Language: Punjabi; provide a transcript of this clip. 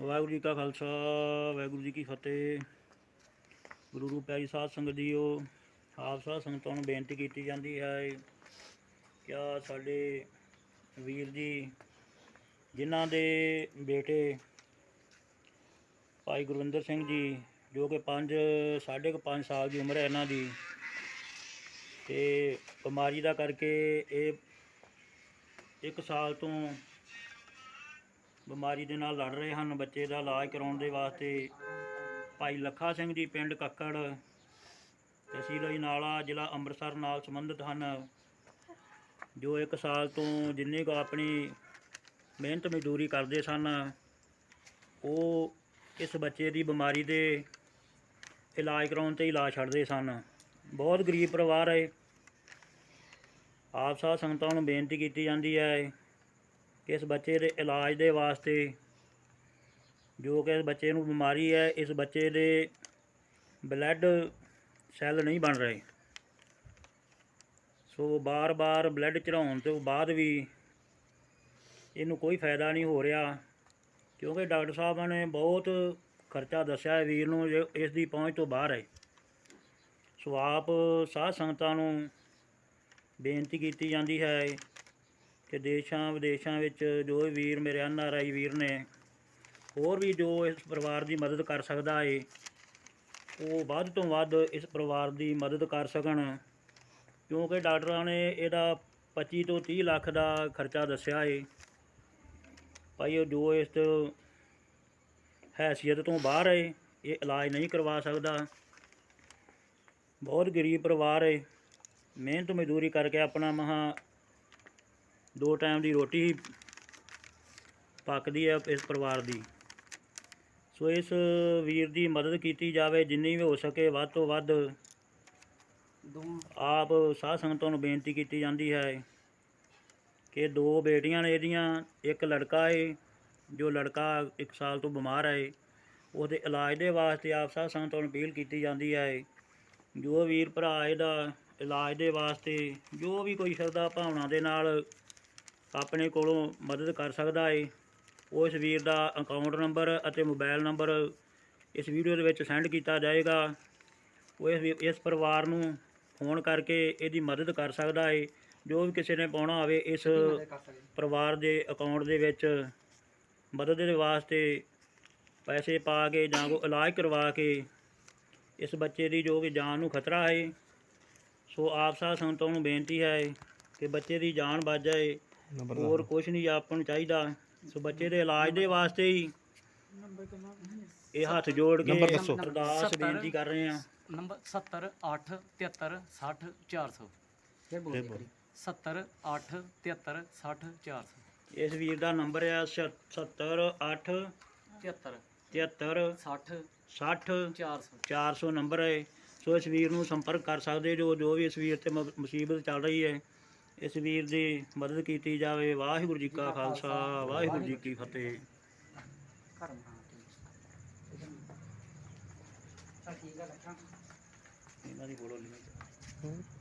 ਵਾਹਿਗੁਰੂ ਜੀ ਕਾ ਖਾਲਸਾ, ਵਾਹਿਗੁਰੂ ਜੀ ਕੀ ਫਤਿਹ। ਗੁਰੂ ਰੂਪ ਪਿਆਰੀ ਸਾਧ ਸੰਗਤ ਜੀਓ, ਆਪ ਸਾਧ ਸੰਗਤਾਂ ਨੂੰ ਬੇਨਤੀ ਕੀਤੀ ਜਾਂਦੀ ਹੈ ਕਿਆ ਸਾਡੇ ਵੀਰ ਜੀ, ਜਿਨ੍ਹਾਂ ਦੇ ਬੇਟੇ ਭਾਈ ਗੁਰਵਿੰਦਰ ਸਿੰਘ ਜੀ, ਜੋ ਕਿ 5 ਸਾਢੇ ਕੁ 5 ਸਾਲ ਦੀ ਉਮਰ ਹੈ ਇਹਨਾਂ ਦੀ, ਤੇ ਬਿਮਾਰੀ ਦਾ ਕਰਕੇ ਇਹ ਇੱਕ ਸਾਲ ਤੋਂ ਬਿਮਾਰੀ ਦੇ ਨਾਲ ਲੜ ਰਹੇ ਹਨ, ਬੱਚੇ ਦਾ ਇਲਾਜ ਕਰਾਉਣ ਦੇ ਵਾਸਤੇ। ਭਾਈ ਲੱਖਾ ਸਿੰਘ ਜੀ, ਪਿੰਡ ਕੱਕੜ ਤਹਿਸੀਲ ਨਾਲਾ ਜ਼ਿਲ੍ਹਾ ਅੰਮ੍ਰਿਤਸਰ ਨਾਲ ਸੰਬੰਧਿਤ ਹਨ। ਜੋ ਇੱਕ ਸਾਲ ਤੋਂ ਜਿੰਨੇ ਕੁ ਆਪਣੀ ਮਿਹਨਤ ਮਜ਼ਦੂਰੀ ਕਰਦੇ ਸਨ, ਉਹ ਇਸ ਬੱਚੇ ਦੀ ਬਿਮਾਰੀ ਦੇ ਇਲਾਜ ਕਰਾਉਣ ਤੇ ਇਲਾਜ ਛੱਡਦੇ ਸਨ। ਬਹੁਤ ਗਰੀਬ ਪਰਿਵਾਰ ਹੈ। ਆਪ ਸਾਧ ਸੰਗਤਾਂ ਨੂੰ ਬੇਨਤੀ ਕੀਤੀ ਜਾਂਦੀ ਹੈ ਇਸ ਬੱਚੇ ਦੇ ਇਲਾਜ ਦੇ ਵਾਸਤੇ ਜੋ ਕਿ ਇਸ ਬੱਚੇ ਨੂੰ ਬਿਮਾਰੀ ਹੈ, ਇਸ ਬੱਚੇ ਦੇ ਬਲੱਡ ਸੈੱਲ ਨਹੀਂ ਬਣ ਰਹੇ। ਸੋ ਬਾਰ-ਬਾਰ ਬਲੱਡ ਚੜਾਉਣ ਤੋਂ ਬਾਅਦ ਵੀ ਇਹਨੂੰ ਕੋਈ ਫਾਇਦਾ ਨਹੀਂ ਹੋ ਰਿਹਾ, ਕਿਉਂਕਿ ਡਾਕਟਰ ਸਾਹਿਬਾਂ ਨੇ ਬਹੁਤ ਖਰਚਾ ਦੱਸਿਆ ਹੈ ਵੀਰ ਨੂੰ ਜੋ ਇਸ ਦੀ ਪਹੁੰਚ ਤੋਂ ਬਾਹਰ ਹੈ। ਸੋ ਆਪ ਸਾਧ ਸੰਗਤਾਂ ਨੂੰ ਬੇਨਤੀ ਕੀਤੀ ਜਾਂਦੀ ਹੈ ਕਿ ਦੇਸ਼ਾਂ ਵਿਦੇਸ਼ਾਂ ਵਿੱਚ ਜੋ ਵੀਰ ਮੇਰੇ ਐਨ ਆਰ ਆਈ ਵੀਰ ਨੇ, ਹੋਰ ਵੀ ਜੋ ਇਸ ਪਰਿਵਾਰ ਦੀ ਮਦਦ ਕਰ ਸਕਦਾ ਏ, ਉਹ ਵੱਧ ਤੋਂ ਵੱਧ ਇਸ ਪਰਿਵਾਰ ਦੀ ਮਦਦ ਕਰ ਸਕਣ। ਕਿਉਂਕਿ ਡਾਕਟਰਾਂ ਨੇ ਇਹਦਾ 25 ਤੋਂ 30 ਲੱਖ ਦਾ ਖਰਚਾ ਦੱਸਿਆ ਏ। ਭਾਈ ਉਹ ਜੋ ਇਸ ਹੈਸੀਅਤ ਤੋਂ ਬਾਹਰ ਏ, ਇਹ ਇਲਾਜ ਨਹੀਂ ਕਰਵਾ ਸਕਦਾ। ਬਹੁਤ ਗਰੀਬ ਪਰਿਵਾਰ ਏ। ਮਿਹਨਤ ਮਜ਼ਦੂਰੀ ਕਰਕੇ ਆਪਣਾ ਮਹਾ ਦੋ ਟਾਈਮ ਦੀ ਰੋਟੀ ਪੱਕਦੀ ਹੈ ਇਸ ਪਰਿਵਾਰ ਦੀ। ਸੋ ਇਸ ਵੀਰ ਦੀ ਮਦਦ ਕੀਤੀ ਜਾਵੇ, ਜਿੰਨੀ ਵੀ ਹੋ ਸਕੇ ਵੱਧ ਤੋਂ ਵੱਧ ਆਪ ਸਾਧ ਸੰਗਤਾਂ ਨੂੰ ਬੇਨਤੀ ਕੀਤੀ ਜਾਂਦੀ ਹੈ ਕਿ ਦੋ ਬੇਟੀਆਂ ਨੇ ਇਹਦੀਆਂ, ਇੱਕ ਲੜਕਾ ਏ, ਜੋ ਲੜਕਾ ਇੱਕ ਸਾਲ ਤੋਂ ਬਿਮਾਰ ਹੈ ਉਹਦੇ ਇਲਾਜ ਦੇ ਵਾਸਤੇ ਆਪ ਸਾਧ ਸੰਗਤਾਂ ਨੂੰ ਅਪੀਲ ਕੀਤੀ ਜਾਂਦੀ ਹੈ ਜੋ ਵੀਰ ਭਰਾ ਇਹਦਾ ਇਲਾਜ ਦੇ ਵਾਸਤੇ ਜੋ ਵੀ ਕੋਈ ਸ਼ਰਧਾ ਭਾਵਨਾ ਦੇ ਨਾਲ ਆਪਣੇ ਕੋਲੋਂ ਮਦਦ ਕਰ ਸਕਦਾ ਹੈ ਉਹ ਇਸ ਵੀਰ ਦਾ ਅਕਾਊਂਟ ਨੰਬਰ ਅਤੇ ਮੋਬਾਈਲ ਨੰਬਰ ਇਸ ਵੀਡੀਓ ਦੇ ਵਿੱਚ ਸੈਂਡ ਕੀਤਾ ਜਾਏਗਾ। ਉਹ ਇਸ ਇਸ ਪਰਿਵਾਰ ਨੂੰ ਫੋਨ ਕਰਕੇ ਇਹਦੀ ਮਦਦ ਕਰ ਸਕਦਾ ਹੈ ਜੋ ਵੀ ਕਿਸੇ ਨੇ ਪਾਉਣਾ ਹੋਵੇ ਇਸ ਪਰਿਵਾਰ ਦੇ ਅਕਾਊਂਟ ਦੇ ਵਿੱਚ ਮਦਦ ਦੇ ਵਾਸਤੇ ਪੈਸੇ ਪਾ ਕੇ ਜਾਂ ਕੋ ਇਲਾਜ ਕਰਵਾ ਕੇ ਇਸ ਬੱਚੇ ਦੀ ਜੋ ਕਿ ਜਾਨ ਨੂੰ ਖਤਰਾ ਹੈ ਸੋ ਆਪ ਸਾਧ ਸੰਗਤਾਂ ਨੂੰ ਬੇਨਤੀ ਹੈ ਕਿ ਬੱਚੇ ਦੀ ਜਾਨ ਬਚ ਜਾਏ। ਹੋਰ ਕੁਝ ਨਹੀਂ ਆਪਾਂ ਨੂੰ ਚਾਹੀਦਾ। ਸੋ ਬੱਚੇ ਦੇ ਇਲਾਜ ਦੇ ਵਾਸਤੇ ਹੀ ਇਹ ਹੱਥ ਜੋੜ ਕੇ ਨੰਬਰ ਦੱਸੋ। ਅਰਦਾਸ ਸੱਤਰ। ਬੇਨਤੀ ਕਰ ਰਹੇ ਹਾਂ। ਨੰਬਰ 70 8 73 60 400 ਫਿਰ ਬੋਲ 70 8 73 60 400 ਇਸ ਵੀਰ ਦਾ ਨੰਬਰ ਹੈ 70 8 73 73 60 60 400 400 ਨੰਬਰ ਹੈ। ਸੋ ਇਸ ਵੀਰ ਨੂੰ ਸੰਪਰਕ ਕਰ ਸਕਦੇ ਜੋ ਜੋ ਵੀ ਇਸ ਵੀਰ ਤੇ ਮੁਸੀਬਤ ਚੱਲ ਰਹੀ ਹੈ। ਇਸ ਵੀਰ ਦੀ ਮਦਦ ਕੀਤੀ ਜਾਵੇ। ਵਾਹਿਗੁਰੂ ਜੀ ਕਾ ਖਾਲਸਾ ਵਾਹਿਗੁਰੂ ਜੀ ਕੀ ਫਤਿਹ। ਇਹਨਾਂ ਦੀ ਫੋਟੋ ਲਈ